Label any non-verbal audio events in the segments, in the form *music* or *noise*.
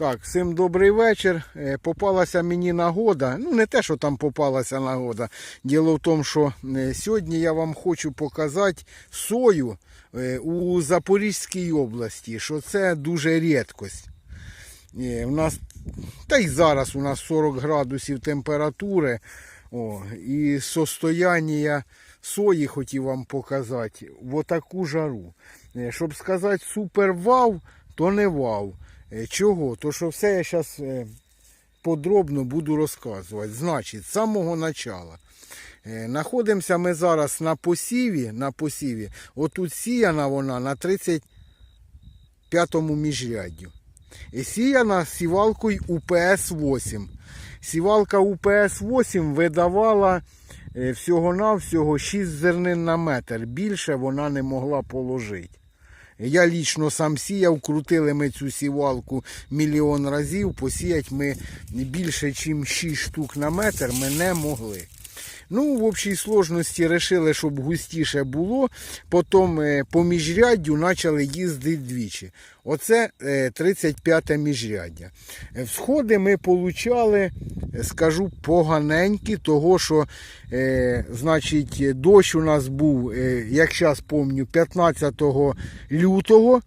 Так, всім добрий вечір. Е, Попалася мені нагода. Ну, не те, що там попалася нагода. Діло в тому, що е, сьогодні я вам хочу показати сою е, у Запорізькій області, що це дуже рідкость. У нас, та й зараз у нас 40 градусів температури. О, і состояння сої хотів вам показати в отаку жару. Щоб сказати супер вау, то не вау. Е, Чого? То що все я зараз подробно буду розказувати. Значить, з самого начала. Е, Находимося ми зараз на посіві. На посіві. Отут сіяна вона на 35-му міжряддю. І сіяна сівалкою УПС-8. Сівалка УПС-8 видавала е, всього-навсього 6 зернин на метр. Більше вона не могла положити. Я лічно сам сіяв, крутили ми цю сівалку мільйон разів, посіяти ми більше, ніж 6 штук на метр ми не могли. Ну, в общій сложності вирішили, щоб густіше було. Потім е, по міжряддю почали їздити двічі. Оце е, 35 міжряддя. Е, Всходи ми получали, е, скажу, поганенькі, того що, е, значить, дощ у нас був, е, як зараз пам'ятаю, 15 лютого,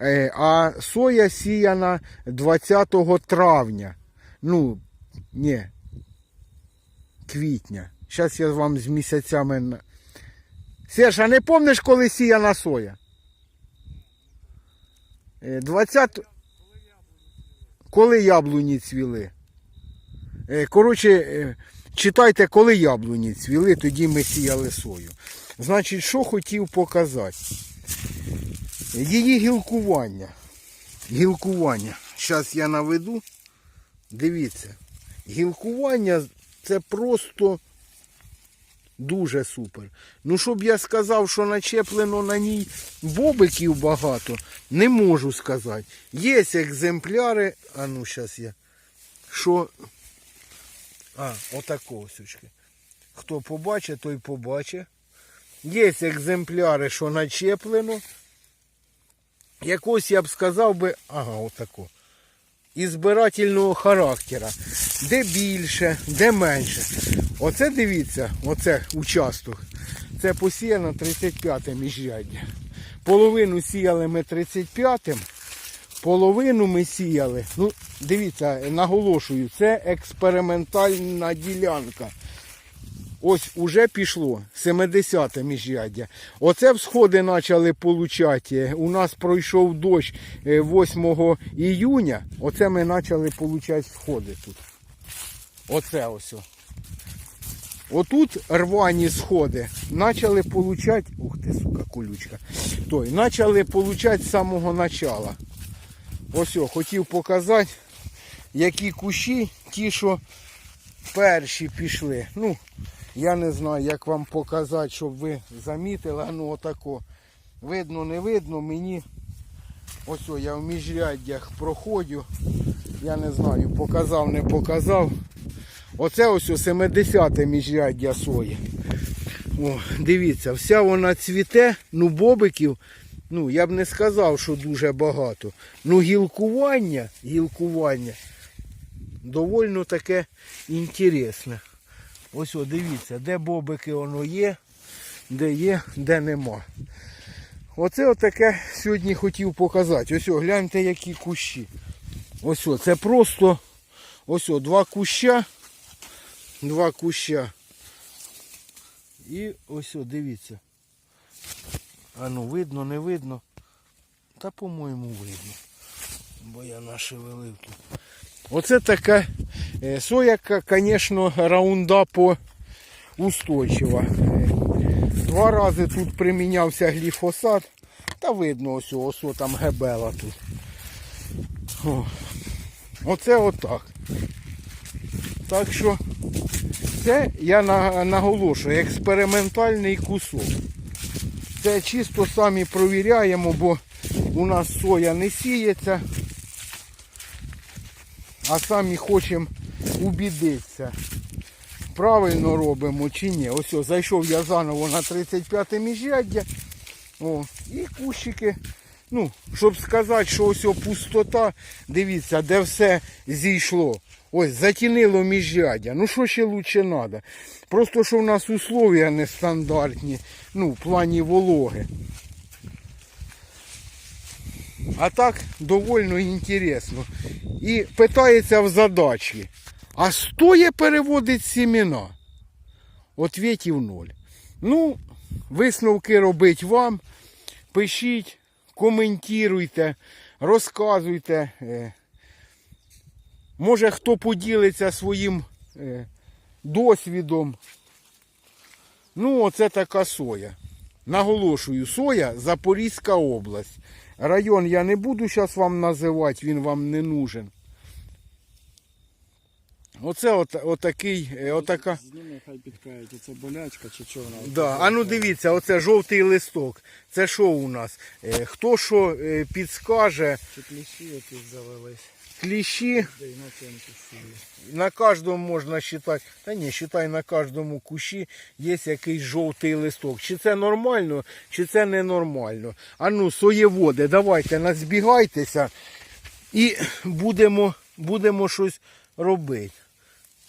е, а соя сіяна 20 травня. Ну, ні, квітня. Зараз я вам з місяцями. Серж, а не пам'ятаєш, коли сіяна соя? Е, 20... Коли яблуні цвіли? Е, Коротше, е, читайте, коли яблуні цвіли, тоді ми сіяли сою. Значить, що хотів показати? Її гілкування. Гілкування. Зараз я наведу. Дивіться. Гілкування це просто дуже супер. Ну, щоб я сказав, що начеплено на ній бобиків багато, не можу сказати. Є екземпляри. А ну, зараз я. Що. А, отакого сючки. Хто побачить, той побачить. Є екземпляри, що начеплено. Якось я б сказав би, ага, отако. І збирательного характера. Де більше, де менше. Оце дивіться, оце участок. Це посіяно 35 міжряддя. Половину сіяли ми 35-м, половину ми сіяли. Ну, дивіться, наголошую, це експериментальна ділянка. Ось уже пішло 70 міжряддя. Оце всходи почали получати. У нас пройшов дощ е, 8 іюня. Оце ми почали получати сходи тут. Оце ось. Отут рвані сходи почали получати. Ух ти, сука, колючка. Той, почали получати з самого начала. Ось, хотів показати, які кущі, ті, що перші пішли. Ну, я не знаю, як вам показати, щоб ви замітили. Ну, отако. Видно, не видно, мені. Ось о, я в міжряддях проходжу. Я не знаю, показав, не показав. Оце ось о 70-те міжряддя сої. О, дивіться, вся вона цвіте, ну бобиків, ну я б не сказав, що дуже багато. Ну гілкування, гілкування довольно таке інтересне. Ось о, дивіться, де бобики воно є, де є, де нема. Оце отаке сьогодні хотів показати. Ось о, гляньте, які кущі. Ось о, це просто ось о, два куща. Два куща. І ось о, дивіться. А ну видно, не видно. Та по-моєму видно. Бо я нашевелив тут. Оце така е, сояка, звісно, раундапо устойчива. Е, Два рази тут примінявся гліфосат. Та видно ось, ось там гебела тут. О. Оце отак. Так що це я наголошую, експериментальний кусок. Це чисто самі провіряємо, бо у нас соя не сіється, а самі хочемо убідитися, правильно робимо чи ні. Ось, о, зайшов я заново на 35 міжряддя. О, і кущики ну, щоб сказати, що ось пустота, дивіться, де все зійшло. Ось, затінило міжрядя. Ну що ще лучше треба? Просто що в нас условия нестандартні, ну, в плані вологи. А так довольно інтересно. І питається в задачі, а стоє переводить семена? Ответів ноль. Ну, висновки робить вам. Пишіть, коментуйте, розказуйте. Е, Може хто поділиться своїм е, досвідом. Ну, оце така соя. Наголошую, соя Запорізька область. Район я не буду зараз вам називати, він вам не нужен. Оце от, отакий, е, отака. Зніми, хай підкають, це болячка чи чого вона. Да. А ну дивіться, оце жовтий листок. Це що у нас? Е, Хто що е, підскаже, Чи кліщі якісь завелись, кліщі де й на кожному можна вважати. Та ні, вважай, на кожному кущі є якийсь жовтий листок. Чи це нормально, чи це ненормально. А ну, соєводи, давайте назбігайтеся і будемо, будемо щось робити.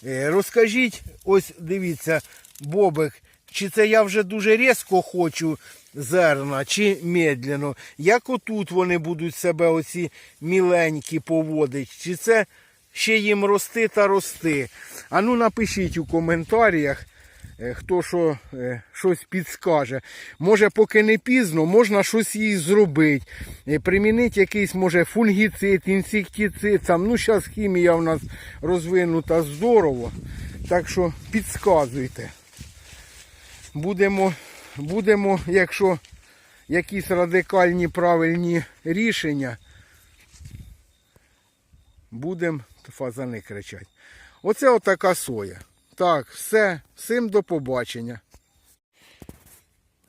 Е, Розкажіть, ось дивіться, Бобик, чи це я вже дуже різко хочу зерна, чи медленно. Як отут вони будуть себе оці міленькі поводити, чи це ще їм рости та рости. А ну напишіть у коментарях, хто що, е, щось підскаже. Може, поки не пізно, можна щось їй зробити. Е, Примінити якийсь, може, фунгіцид, інсектицид. Там, ну, зараз хімія в нас розвинута здорово. Так що підсказуйте. Будемо, будемо, якщо якісь радикальні правильні рішення, будемо фазани кричать. Оце отака соя. Так, все, всім до побачення.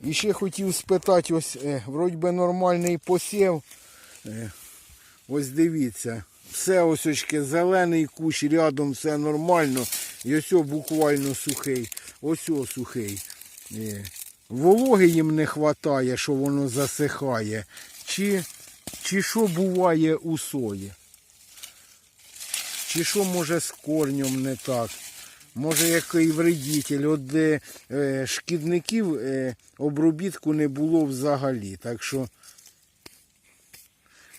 І ще хотів спитати, ось е, вроді би нормальний посів. Е, ось дивіться, все ось очки, зелений кущ, рядом все нормально. І ось о буквально сухий. Ось о сухий. Е, Вологи їм не вистачає, що воно засихає. Чи, чи що буває у сої? Чи що може з корнем не так? Може який вредитель, от де е, шкідників е, обробітку не було взагалі. Так що,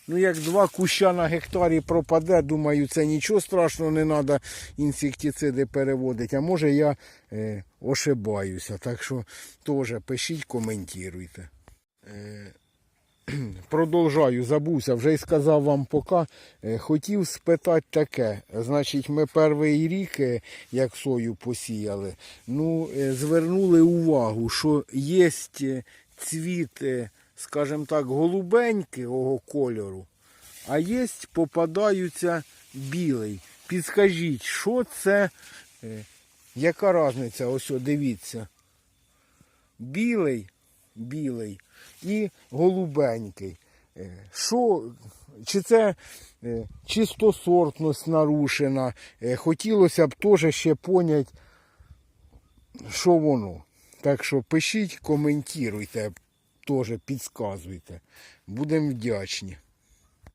ну як два куща на гектарі пропаде, думаю, це нічого страшного, не треба інсектициди переводити. А може я е, ошибаюся. Так що теж пишіть, коментуйте. Е, *clears throat* Продовжаю, забувся, вже й сказав вам поки. Е, Хотів спитати таке. Значить, ми перший рік, е, як сою посіяли, ну, е, звернули увагу, що є цвіт, е, скажімо так, голубенького кольору, а є попадаються білий. Підскажіть, що це, яка різниця? Ось, дивіться. Білий, білий і голубенький. Е, Що, чи це е, чистосортність нарушена? Е, Хотілося б теж ще поняти, що воно. Так що пишіть, коментуйте, теж підказуйте. Будемо вдячні.